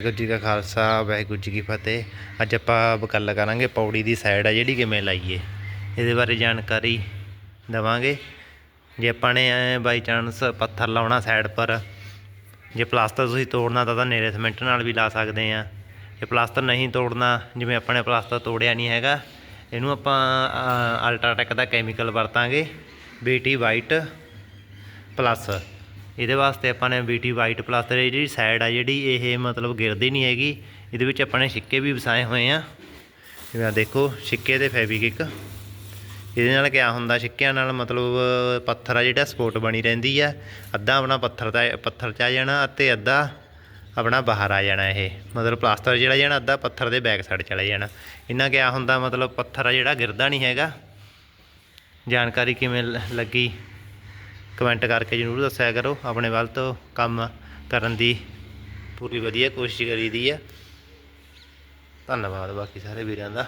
ਵਾਹਿਗੁਰੂ ਜੀ ਕਾ ਖਾਲਸਾ, ਵਾਹਿਗੁਰੂ ਜੀ ਕੀ ਫਤਿਹ। ਅੱਜ ਆਪਾਂ ਗੱਲ ਕਰਾਂਗੇ ਪੌੜੀ ਦੀ ਸਾਈਡ ਆ, ਜਿਹੜੀ ਕਿਵੇਂ ਲਾਈਏ। ਇਹਦੇ ਬਾਰੇ ਜਾਣਕਾਰੀ ਦਵਾਂਗੇ। ਜੇ ਆਪਾਂ ਨੇ ਬਾਈ ਚਾਂਸ ਪੱਥਰ ਲਾਉਣਾ ਸਾਈਡ ਪਰ, ਜੇ ਪਲਾਸਟਰ ਤੁਸੀਂ ਤੋੜਨਾ ਤਾਂ ਤਾਂ ਨੇਰੇ ਸਿਮੈਂਟ ਨਾਲ ਵੀ ਲਾ ਸਕਦੇ ਆ। ਜੇ ਪਲਾਸਟਰ ਨਹੀਂ ਤੋੜਨਾ, ਜਿਵੇਂ ਆਪਾਂ ਨੇ ਪਲਾਸਟਰ ਤੋੜਿਆ ਨਹੀਂ ਹੈਗਾ, ਇਹਨੂੰ ਆਪਾਂ ਅਲਟਰਾਟੈਕ ਦਾ ਕੈਮੀਕਲ ਵਰਤਾਂਗੇ ਬੀਟੀ ਵਾਈਟ ਪਲੱਸ ਇਹਦੇ ਵਾਸਤੇ ਆਪਾਂ ਨੇ ਬੀਟੀ ਵਾਈਟ ਪਲੱਸ ਦੀ ਜਿਹੜੀ ਸਾਈਡ ਆ, ਜਿਹੜੀ ਇਹ ਮਤਲਬ ਗਿਰਦੀ ਨਹੀਂ ਹੈਗੀ, ਇਹਦੇ ਵਿੱਚ ਆਪਾਂ ਨੇ ਛਿੱਕੇ ਵੀ ਵਸਾਏ ਹੋਏ ਆ। ਜਿਵੇਂ ਆਹ ਦੇਖੋ, ਛਿੱਕੇ ਤੇ ਫੈਬਰਿਕ ਇਹਦੇ ਨਾਲ ਕਿਆ ਹੁੰਦਾ, ਛਿੱਕਿਆਂ ਨਾਲ ਮਤਲਬ ਪੱਥਰ ਆ ਜਿਹੜਾ ਸਪੋਰਟ ਬਣੀ ਰਹਿੰਦੀ ਆ। ਅੱਧਾ ਆਪਣਾ ਪੱਥਰ ਦਾ ਪੱਥਰ 'ਚ ਆ ਜਾਣਾ ਅਤੇ ਅੱਧਾ ਆਪਣਾ ਬਾਹਰ ਆ ਜਾਣਾ ਇਹ। ਮਤਲਬ ਪਲਾਸਟਰ ਜਿਹੜਾ ਜਾਣਾ, ਅੱਧਾ ਪੱਥਰ ਦੇ ਬੈਕ ਸਾਈਡ ਚਲਾ ਜਾਣਾ। ਇੰਨਾ ਕਿਆ ਹੁੰਦਾ, ਮਤਲਬ ਪੱਥਰ ਆ ਜਿਹੜਾ ਗਿਰਦਾ ਨਹੀਂ ਹੈਗਾ। ਜਾਣਕਾਰੀ ਕਿਵੇਂ ਲ- ਲੱਗੀ? ਕਮੈਂਟ ਕਰਕੇ ਜਰੂਰ ਦੱਸਿਆ ਕਰੋ, ਆਪਣੇ ਵੱਲ ਤੋਂ ਕੰਮ ਕਰਨ ਦੀ ਪੂਰੀ ਵਧੀਆ ਕੋਸ਼ਿਸ਼ ਕਰੀਦੀ ਆ। ਧੰਨਵਾਦ ਬਾਕੀ ਸਾਰੇ ਵੀਰਾਂ ਦਾ।